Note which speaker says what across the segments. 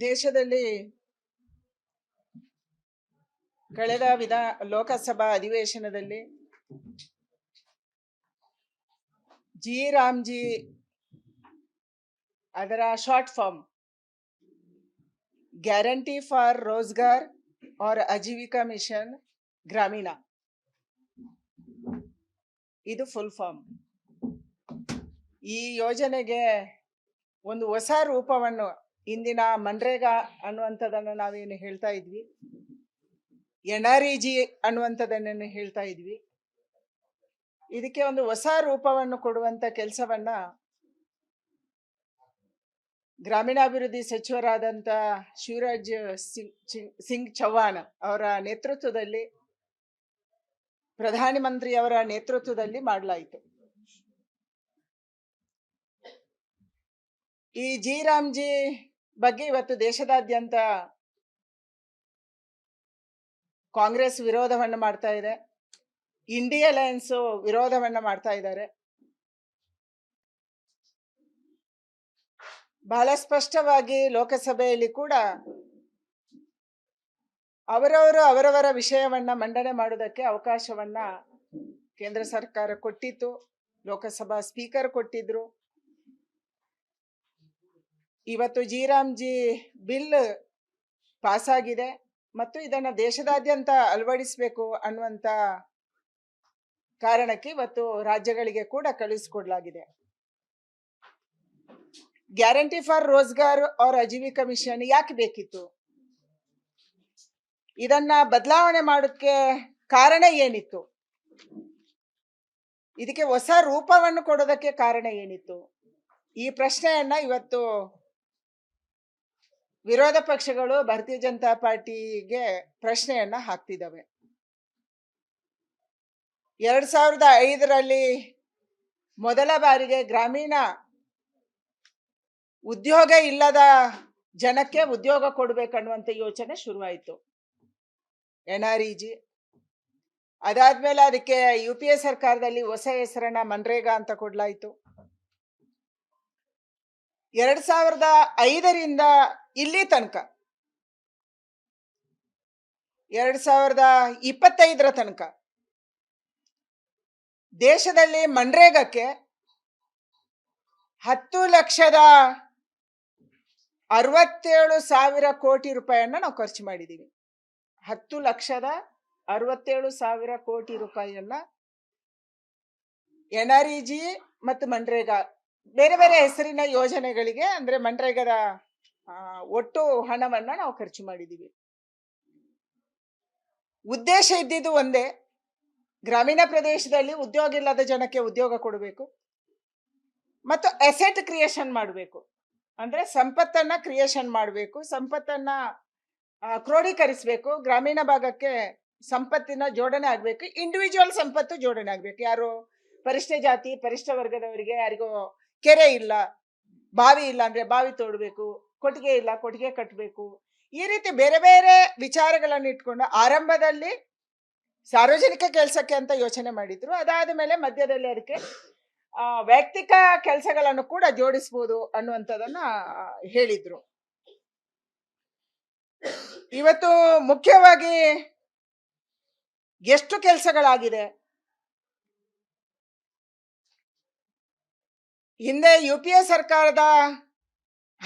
Speaker 1: ದೇಶದಲ್ಲಿ ಕಳೆದ ವಿಧ, ಲೋಕಸಭಾ ಅಧಿವೇಶನದಲ್ಲಿ ಜಿ. ರಾಮ್ಜಿ ಅದರ short form, guarantee for Rozgar R Ajeevika mission ಗ್ರಾಮೀಣ. ಇದು ಫುಲ್ ಫಾರ್ಮ್. ಈ ಯೋಜನೆಗೆ ಒಂದು ಹೊಸ ರೂಪವನ್ನು ಇಂದಿನ ಮನ್ರೇಗಾ ಅನ್ನುವಂಥದ್ದನ್ನು ನಾವೇನು ಹೇಳ್ತಾ ಇದ್ವಿ. ಎನ್ ಆರ್ ಇ ಜಿ ಅನ್ನುವಂಥದ್ದನ್ನು ಹೇಳ್ತಾ ಇದ್ವಿ. ಇದಕ್ಕೆ ಒಂದು ಹೊಸ ರೂಪವನ್ನು ಕೊಡುವಂತ ಕೆಲಸವನ್ನ ಗ್ರಾಮೀಣಾಭಿವೃದ್ಧಿ ಸಚಿವರಾದಂಥ ಶಿವರಾಜ್ ಸಿಂಗ್ ಸಿಂಗ್ ಚೌಹಾಣ್ ಅವರ ನೇತೃತ್ವದಲ್ಲಿ ಪ್ರಧಾನಮಂತ್ರಿಯವರ ನೇತೃತ್ವದಲ್ಲಿ ಮಾಡಲಾಯಿತು. ಈ ಜಿ ರಾಮ್ಜಿ ಬಗ್ಗೆ ಇವತ್ತು ದೇಶದಾದ್ಯಂತ ಕಾಂಗ್ರೆಸ್ ವಿರೋಧವನ್ನು ಮಾಡ್ತಾ ಇದೆ. ಇಂಡಿಯಾ ಅಲಯನ್ಸ್ ವಿರೋಧವನ್ನ ಮಾಡ್ತಾ ಇದ್ದಾರೆ. ಬಹಳ ಸ್ಪಷ್ಟವಾಗಿ ಲೋಕಸಭೆಯಲ್ಲಿ ಕೂಡ ಅವರವರು ಅವರವರ ವಿಷಯವನ್ನ ಮಂಡನೆ ಮಾಡುವುದಕ್ಕೆ ಅವಕಾಶವನ್ನ ಕೇಂದ್ರ ಸರ್ಕಾರ ಕೊಟ್ಟಿತ್ತು. ಲೋಕಸಭಾ ಸ್ಪೀಕರ್ ಕೊಟ್ಟಿದ್ರು. ಇವತ್ತು ಜಿರಾಮ್ಜಿ ಬಿಲ್ ಪಾಸ್ ಆಗಿದೆ ಮತ್ತು ಇದನ್ನ ದೇಶದಾದ್ಯಂತ ಅಳವಡಿಸಬೇಕು ಅನ್ನುವಂತ ಕಾರಣಕ್ಕೆ ಇವತ್ತು ರಾಜ್ಯಗಳಿಗೆ ಕೂಡ ಕಳಿಸ್ಕೊಡ್ಲಾಗಿದೆ ಗ್ಯಾರಂಟಿ ಫಾರ್ ರೋಜ್ಗಾರ್ ಆರ್ ಅಜೀವಿಕಾ ಮಿಷನ್ ಯಾಕೆ ಬೇಕಿತ್ತು? ಇದನ್ನ ಬದಲಾವಣೆ ಮಾಡೋಕ್ಕೆ ಕಾರಣ ಏನಿತ್ತು? ಇದಕ್ಕೆ ಹೊಸ ರೂಪವನ್ನು ಕೊಡೋದಕ್ಕೆ ಕಾರಣ ಏನಿತ್ತು? ಈ ಪ್ರಶ್ನೆಯನ್ನ ಇವತ್ತು ವಿರೋಧ ಪಕ್ಷಗಳು ಭಾರತೀಯ ಜನತಾ ಪಾರ್ಟಿಗೆ ಪ್ರಶ್ನೆಯನ್ನ ಹಾಕ್ತಿದ್ದಾವೆ ಎರಡ್ ಸಾವಿರದ ಐದರಲ್ಲಿ ಮೊದಲ ಬಾರಿಗೆ ಗ್ರಾಮೀಣ ಉದ್ಯೋಗ ಇಲ್ಲದ ಜನಕ್ಕೆ ಉದ್ಯೋಗ ಕೊಡ್ಬೇಕನ್ನುವಂತ ಯೋಚನೆ ಶುರುವಾಯಿತು. ಎನ್ ಆರ್ ಇ ಅದಾದ್ಮೇಲೆ ಅದಕ್ಕೆ ಯು ಪಿ ಎ ಸರ್ಕಾರದಲ್ಲಿ ಹೊಸ ಹೆಸರನ್ನ ಮನ್ರೇಗಾ ಅಂತ ಕೊಡ್ಲಾಯ್ತು. ಎರಡ್ ಸಾವಿರದ ಐದರಿಂದ ಇಲ್ಲಿ ತನಕ. ಎರಡ್ ಸಾವಿರದ ಇಪ್ಪತ್ತೈದರ ತನಕ. ದೇಶದಲ್ಲಿ ಮನ್ರೇಗಕ್ಕೆ ಹತ್ತು ಲಕ್ಷದ ಅರವತ್ತೇಳು ಸಾವಿರ ಕೋಟಿ ರೂಪಾಯಿಯನ್ನ ನಾವು ಖರ್ಚು ಮಾಡಿದ್ದೀವಿ ಹತ್ತು ಲಕ್ಷದ ಅರವತ್ತೇಳು ಸಾವಿರ ಕೋಟಿ ರೂಪಾಯಿಯನ್ನ ಎನ್ ಆರ್ ಇ ಜಿ ಮತ್ತು ಮನ್ರೇಗಾ ಬೇರೆ ಬೇರೆ ಹೆಸರಿನ ಯೋಜನೆಗಳಿಗೆ, ಅಂದ್ರೆ ಮನ್ರೇಗದ ಒಟ್ಟು ಹಣವನ್ನ ನಾವು ಖರ್ಚು ಮಾಡಿದೀವಿ. ಉದ್ದೇಶ ಇದ್ದಿದ್ದು ಒಂದೇ. ಗ್ರಾಮೀಣ ಪ್ರದೇಶದಲ್ಲಿ ಉದ್ಯೋಗ ಇಲ್ಲದ ಜನಕ್ಕೆ ಉದ್ಯೋಗ ಕೊಡಬೇಕು. ಮತ್ತು ಅಸೆಟ್ ಕ್ರಿಯೇಷನ್ ಮಾಡಬೇಕು. ಅಂದ್ರೆ ಸಂಪತ್ತನ್ನ ಕ್ರಿಯೇಷನ್ ಮಾಡಬೇಕು ಸಂಪತ್ತನ್ನ ಆ, ಕ್ರೋಢೀಕರಿಸಬೇಕು ಗ್ರಾಮೀಣ ಭಾಗಕ್ಕೆ ಸಂಪತ್ತಿನ ಜೋಡಣೆ ಆಗಬೇಕು ಇಂಡಿವಿಜುವಲ್ ಸಂಪತ್ತು ಜೋಡಣೆ ಆಗಬೇಕು. ಯಾರು? ಪರಿಷ್ಠ ಜಾತಿ ಪರಿಷ್ಠ ವರ್ಗದವರಿಗೆ ಯಾರಿಗೋ ಕೆರೆ ಇಲ್ಲ ಬಾವಿ ಇಲ್ಲ ಅಂದ್ರೆ ಬಾವಿ ತೋಡಬೇಕು. ಕೊಟ್ಟಿಗೆ ಇಲ್ಲ, ಕೊಟ್ಟಿಗೆ ಕಟ್ಟಬೇಕು ಈ ರೀತಿ ಬೇರೆ ಬೇರೆ ವಿಚಾರಗಳನ್ನು ಇಟ್ಕೊಂಡು ಆರಂಭದಲ್ಲಿ ಸಾರ್ವಜನಿಕ ಕೆಲಸಕ್ಕೆ ಅಂತ ಯೋಚನೆ ಮಾಡಿದ್ರು. ಅದಾದ ಮೇಲೆ ಮಧ್ಯದಲ್ಲಿ ಅದಕ್ಕೆ ವೈಯಕ್ತಿಕ ಕೆಲಸಗಳನ್ನು ಕೂಡ ಜೋಡಿಸ್ಬೋದು ಅನ್ನುವಂಥದ್ದನ್ನ ಹೇಳಿದ್ರು. ಇವತ್ತು ಮುಖ್ಯವಾಗಿ ಎಷ್ಟು ಕೆಲಸಗಳಾಗಿದೆ? ಹಿಂದೆ ಯು ಪಿ ಎ ಸರ್ಕಾರದ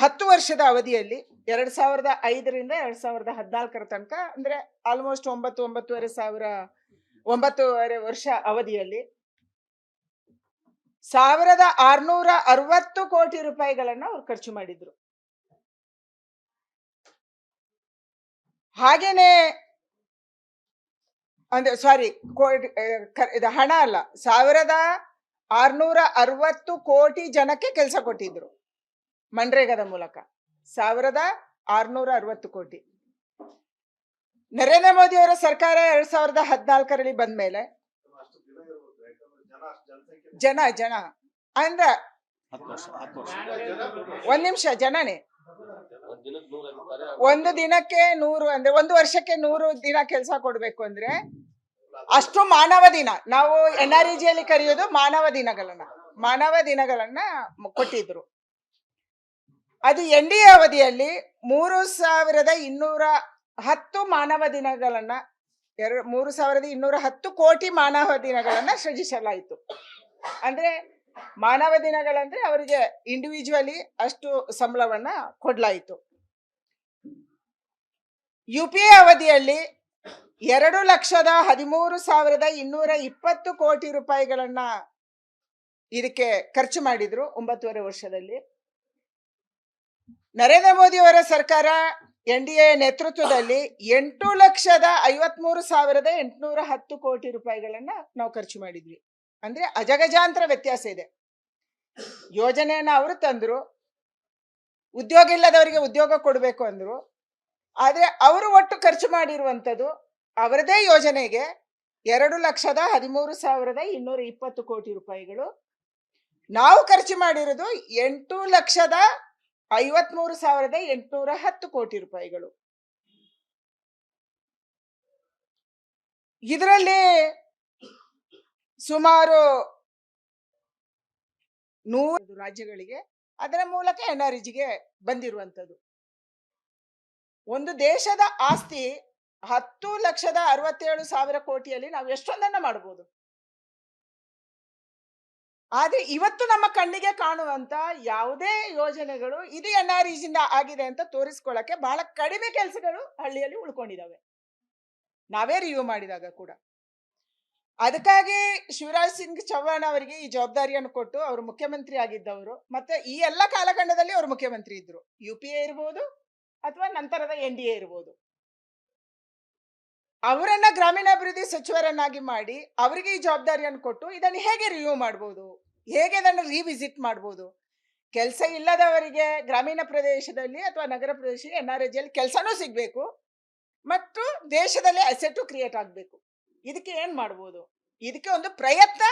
Speaker 1: ಹತ್ತು ವರ್ಷದ ಅವಧಿಯಲ್ಲಿ ಎರಡ್ ಸಾವಿರದ ಐದರಿಂದ ಎರಡ್ ಸಾವಿರದ ಹದಿನಾಲ್ಕರ ತನಕ, ಅಂದ್ರೆ ಆಲ್ಮೋಸ್ಟ್ ಒಂಬತ್ತು, ಒಂಬತ್ತುವರೆ ಸಾವಿರ, ಒಂಬತ್ತುವರೆ ವರ್ಷ ಅವಧಿಯಲ್ಲಿ ಸಾವಿರದ ಆರ್ನೂರ ಅರವತ್ತು ಕೋಟಿ ರೂಪಾಯಿಗಳನ್ನ ಅವ್ರು ಖರ್ಚು ಮಾಡಿದ್ರು. ಹಾಗೇನೆ ಅಂದ್ರೆ ಸಾರಿ ಇದು ಹಣ ಅಲ್ಲ, ಸಾವಿರದ ಆರ್ನೂರ ಅರವತ್ತು ಕೋಟಿ ಜನಕ್ಕೆ ಕೆಲಸ ಕೊಟ್ಟಿದ್ರು. ಮನ್ರೇಗಾದ ಮೂಲಕ. ಸಾವಿರದ ಆರ್ನೂರ ಅರವತ್ತು ಕೋಟಿ. ನರೇಂದ್ರ ಮೋದಿ ಅವರ ಸರ್ಕಾರ ಎರಡ್ ಸಾವಿರದ ಹದಿನಾಲ್ಕರಲ್ಲಿ ಬಂದ ಮೇಲೆ ಜನ ಜನ ಅಂದ್ರ ಒಂದ್ ನಿಮಿಷ ಜನನೇ.
Speaker 2: ಒಂದ್ ದಿನಕ್ಕೆ ನೂರ
Speaker 1: ಅಂದ್ರೆ ಒಂದು ವರ್ಷಕ್ಕೆ ನೂರು ದಿನ ಕೆಲಸ ಕೊಡ್ಬೇಕು ಅಂದ್ರೆ ಅಷ್ಟು ಮಾನವ ದಿನ. ನಾವು ಎನ್ ಆರ್ ಜಿಯಲ್ಲಿ ಕರೆಯೋದು ಮಾನವ ದಿನಗಳನ್ನ. ಮಾನವ ದಿನಗಳನ್ನ ಕೊಟ್ಟಿದ್ರು. ಅದು ಎನ್ ಡಿ ಎ ಅವಧಿಯಲ್ಲಿ ಮೂರು ಸಾವಿರದ ಇನ್ನೂರ ಹತ್ತು ಮಾನವ ದಿನಗಳನ್ನ, ಎರಡು, ಮೂರು ಸಾವಿರದ ಇನ್ನೂರ ಹತ್ತು ಕೋಟಿ ಮಾನವ ದಿನಗಳನ್ನ ಸೃಜಿಸಲಾಯಿತು. ಅಂದ್ರೆ ಮಾನವ ದಿನಗಳಂದ್ರೆ ಅವರಿಗೆ ಇಂಡಿವಿಜುವಲಿ ಅಷ್ಟು ಸಂಬಳವನ್ನ ಕೊಡ್ಲಾಯಿತು. ಯು ಪಿ ಎ ಅವಧಿಯಲ್ಲಿ ಎರಡು ಲಕ್ಷದ ಹದಿಮೂರು ಸಾವಿರದ ಇನ್ನೂರ ಇಪ್ಪತ್ತು ಕೋಟಿ ರೂಪಾಯಿಗಳನ್ನ ಇದಕ್ಕೆ ಖರ್ಚು ಮಾಡಿದ್ರು ಒಂಬತ್ತುವರೆ ವರ್ಷದಲ್ಲಿ. ನರೇಂದ್ರ ಮೋದಿ ಅವರ ಸರ್ಕಾರ ಎನ್ ಡಿ ಎ ನೇತೃತ್ವದಲ್ಲಿ ಎಂಟು ಲಕ್ಷದ ಐವತ್ಮೂರು ಸಾವಿರದ ಎಂಟುನೂರ ಹತ್ತು ಕೋಟಿ ರೂಪಾಯಿಗಳನ್ನ ನಾವು ಖರ್ಚು ಮಾಡಿದ್ವಿ. ಅಂದ್ರೆ ಅಜಗಜಾಂತರ ವ್ಯತ್ಯಾಸ ಇದೆ. ಯೋಜನೆಯನ್ನ ಅವರು ತಂದ್ರು, ಉದ್ಯೋಗ ಇಲ್ಲದವರಿಗೆ ಉದ್ಯೋಗ ಕೊಡಬೇಕು ಅಂದ್ರು, ಆದ್ರೆ ಅವರು ಒಟ್ಟು ಖರ್ಚು ಮಾಡಿರುವಂಥದ್ದು ಅವರದೇ ಯೋಜನೆಗೆ ಎರಡು ಲಕ್ಷದ ಹದಿಮೂರು ಸಾವಿರದ ಇನ್ನೂರ ಇಪ್ಪತ್ತು ಕೋಟಿ ರೂಪಾಯಿಗಳು. ನಾವು ಖರ್ಚು ಮಾಡಿರೋದು ಎಂಟು ಲಕ್ಷದ ಐವತ್ಮೂರು ಸಾವಿರದ ಎಂಟುನೂರ ಹತ್ತು ಕೋಟಿ ರೂಪಾಯಿಗಳು. ಇದರಲ್ಲಿ ಸುಮಾರು ನೂರು ರಾಜ್ಯಗಳಿಗೆ ಅದರ ಮೂಲಕ ಎನ್ ಆರ್ ಬಂದಿರುವಂಥದ್ದು. ಒಂದು ದೇಶದ ಆಸ್ತಿ ಹತ್ತು ಲಕ್ಷದ ಅರವತ್ತೇಳು ಸಾವಿರ ಕೋಟಿಯಲ್ಲಿ ನಾವು ಎಷ್ಟೊಂದನ್ನ ಮಾಡಬಹುದು ಆದ್ರೆ ಇವತ್ತು ನಮ್ಮ ಕಣ್ಣಿಗೆ ಕಾಣುವಂತ ಯಾವುದೇ ಯೋಜನೆಗಳು ಇದು ಎನ್ ಆರ್ ಇಜಿಂದ ಆಗಿದೆ ಅಂತ ತೋರಿಸ್ಕೊಳ್ಳಕ್ಕೆ ಬಹಳ ಕಡಿಮೆ ಕೆಲಸಗಳು ಹಳ್ಳಿಯಲ್ಲಿ ಉಳ್ಕೊಂಡಿದ್ದಾವೆ ನಾವೇ ರಿವ್ಯೂ ಮಾಡಿದಾಗ ಕೂಡ. ಅದಕ್ಕಾಗಿ ಶಿವರಾಜ್ ಸಿಂಗ್ ಚೌಹಾಣ್ ಅವರಿಗೆ ಈ ಜವಾಬ್ದಾರಿಯನ್ನು ಕೊಟ್ಟು ಅವರು ಮುಖ್ಯಮಂತ್ರಿ ಆಗಿದ್ದವರು ಮತ್ತೆ ಈ ಎಲ್ಲ ಕಾಲಖಂಡದಲ್ಲಿ ಅವರು ಮುಖ್ಯಮಂತ್ರಿ ಇದ್ರು. ಯು ಪಿ ಎ ಇರ್ಬೋದು ಅಥವಾ ನಂತರದ ಎನ್ ಡಿ ಎ ಇರ್ಬೋದು. ಅವರನ್ನ ಗ್ರಾಮೀಣಾಭಿವೃದ್ಧಿ ಸಚಿವರನ್ನಾಗಿ ಮಾಡಿ ಅವರಿಗೆ ಈ ಜವಾಬ್ದಾರಿಯನ್ನು ಕೊಟ್ಟು ಇದನ್ನು ಹೇಗೆ ರಿವ್ಯೂ ಮಾಡ್ಬೋದು? ಹೇಗೆ ಇದನ್ನು ರಿವಿಸಿಟ್ ಮಾಡ್ಬೋದು? ಕೆಲಸ ಇಲ್ಲದವರಿಗೆ ಗ್ರಾಮೀಣ ಪ್ರದೇಶದಲ್ಲಿ ಅಥವಾ ನಗರ ಪ್ರದೇಶದಲ್ಲಿ ಎನ್ ಆರ್ ಎಜಿಯಲ್ಲಿ ಕೆಲಸನೂ ಸಿಗಬೇಕು ಮತ್ತು ದೇಶದಲ್ಲಿ ಅಸೆಟು ಕ್ರಿಯೇಟ್ ಆಗಬೇಕು. ಇದಕ್ಕೆ ಏನು ಮಾಡ್ಬೋದು? ಇದಕ್ಕೆ ಒಂದು ಪ್ರಯತ್ನ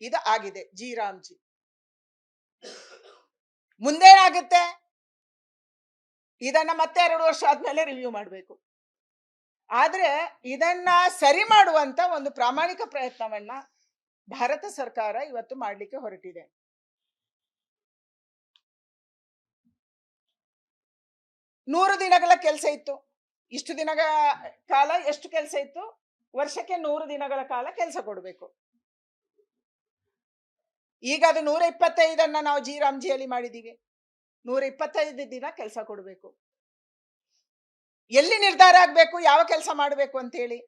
Speaker 1: ಇದು ಆಗಿದೆ. ಜಿ ರಾಮ್ಜಿ. ಮುಂದೇನಾಗುತ್ತೆ? ಇದನ್ನ ಮತ್ತೆ ಎರಡು ವರ್ಷ ಆದ್ಮೇಲೆ ರಿವ್ಯೂ ಮಾಡಬೇಕು. ಆದ್ರೆ ಇದನ್ನ ಸರಿ ಮಾಡುವಂತ ಒಂದು ಪ್ರಾಮಾಣಿಕ ಪ್ರಯತ್ನವನ್ನ ಭಾರತ ಸರ್ಕಾರ ಇವತ್ತು ಮಾಡಲಿಕ್ಕೆ ಹೊರಟಿದೆ. ನೂರು ದಿನಗಳ ಕೆಲಸ ಇತ್ತು. ಇಷ್ಟು ದಿನಗಳ ಕಾಲ, ಎಷ್ಟು ಕೆಲಸ ಇತ್ತು? ವರ್ಷಕ್ಕೆ ನೂರು ದಿನಗಳ ಕಾಲ ಕೆಲಸ ಕೊಡಬೇಕು. ಈಗ ಅದು ನೂರ ಇಪ್ಪತ್ತೈದನ್ನ ನಾವು ಜಿ ರಾಮ್ಜಿಯಲ್ಲಿ ಮಾಡಿದೀವಿ. ನೂರ ಇಪ್ಪತ್ತೈದು ದಿನ ಕೆಲಸ ಕೊಡಬೇಕು. ಎಲ್ಲಿ ನಿರ್ಧಾರ ಆಗ್ಬೇಕು, ಯಾವ ಕೆಲಸ ಮಾಡಬೇಕು ಅಂತ ಹೇಳಿ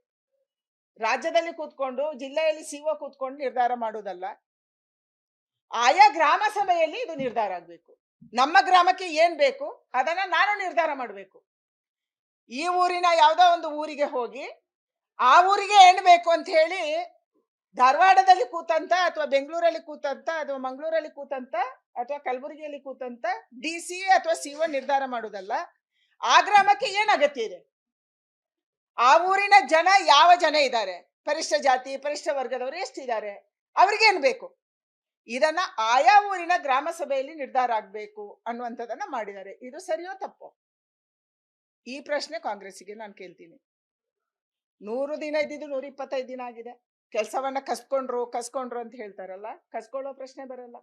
Speaker 1: ರಾಜ್ಯದಲ್ಲಿ ಕೂತ್ಕೊಂಡು, ಜಿಲ್ಲೆಯಲ್ಲಿ ಸಿಒ ಕೂತ್ಕೊಂಡು ನಿರ್ಧಾರ ಮಾಡೋದಲ್ಲ ಆಯಾ ಗ್ರಾಮ ಸಭೆಯಲ್ಲಿ ಇದು ನಿರ್ಧಾರ ಆಗ್ಬೇಕು. ನಮ್ಮ ಗ್ರಾಮಕ್ಕೆ ಏನ್ ಬೇಕು, ಅದನ್ನ ನಾನು ನಿರ್ಧಾರ ಮಾಡಬೇಕು. ಈ ಊರಿನ ಯಾವ್ದೋ ಒಂದು ಊರಿಗೆ ಹೋಗಿ, ಆ ಊರಿಗೆ ಏನ್ ಬೇಕು ಅಂತ ಹೇಳಿ ಧಾರವಾಡದಲ್ಲಿ ಕೂತಂತ ಅಥವಾ ಬೆಂಗಳೂರಲ್ಲಿ ಕೂತಂತ ಅಥವಾ ಮಂಗಳೂರಲ್ಲಿ ಕೂತಂತ ಅಥವಾ ಕಲಬುರಗಿಯಲ್ಲಿ ಕೂತಂತ ಡಿ ಸಿ ಅಥವಾ ಸಿಒ ನಿರ್ಧಾರ ಮಾಡುವುದಲ್ಲ. ಆ ಗ್ರಾಮಕ್ಕೆ ಏನ್ ಅಗತ್ಯ ಇದೆ? ಆ ಊರಿನ ಜನ ಯಾವ ಜನ ಇದ್ದಾರೆ? ಪರಿಷ್ಠ ಜಾತಿ, ಪರಿಷ್ಠ ವರ್ಗದವರು ಎಷ್ಟಿದ್ದಾರೆ? ಅವ್ರಿಗೇನ್ ಬೇಕು? ಇದನ್ನ ಆಯಾ ಊರಿನ ಗ್ರಾಮ ಸಭೆಯಲ್ಲಿ ನಿರ್ಧಾರ ಆಗ್ಬೇಕು ಅನ್ನುವಂಥದ್ದನ್ನ ಮಾಡಿದ್ದಾರೆ. ಇದು ಸರಿಯೋ ತಪ್ಪೋ? ಈ ಪ್ರಶ್ನೆ ಕಾಂಗ್ರೆಸ್ಸಿಗೆ ನಾನು ಕೇಳ್ತೀನಿ. ನೂರು ದಿನ ಇದ್ದಿದ್ದು ನೂರ ಇಪ್ಪತ್ತೈದು ದಿನ ಆಗಿದೆ. ಕೆಲಸವನ್ನ ಕಸ್ಕೊಂಡ್ರು ಕಸ್ಕೊಂಡ್ರು ಅಂತ ಹೇಳ್ತಾರಲ್ಲ, ಕಸ್ಕೊಳ್ಳೋ ಪ್ರಶ್ನೆ ಬರಲ್ಲ.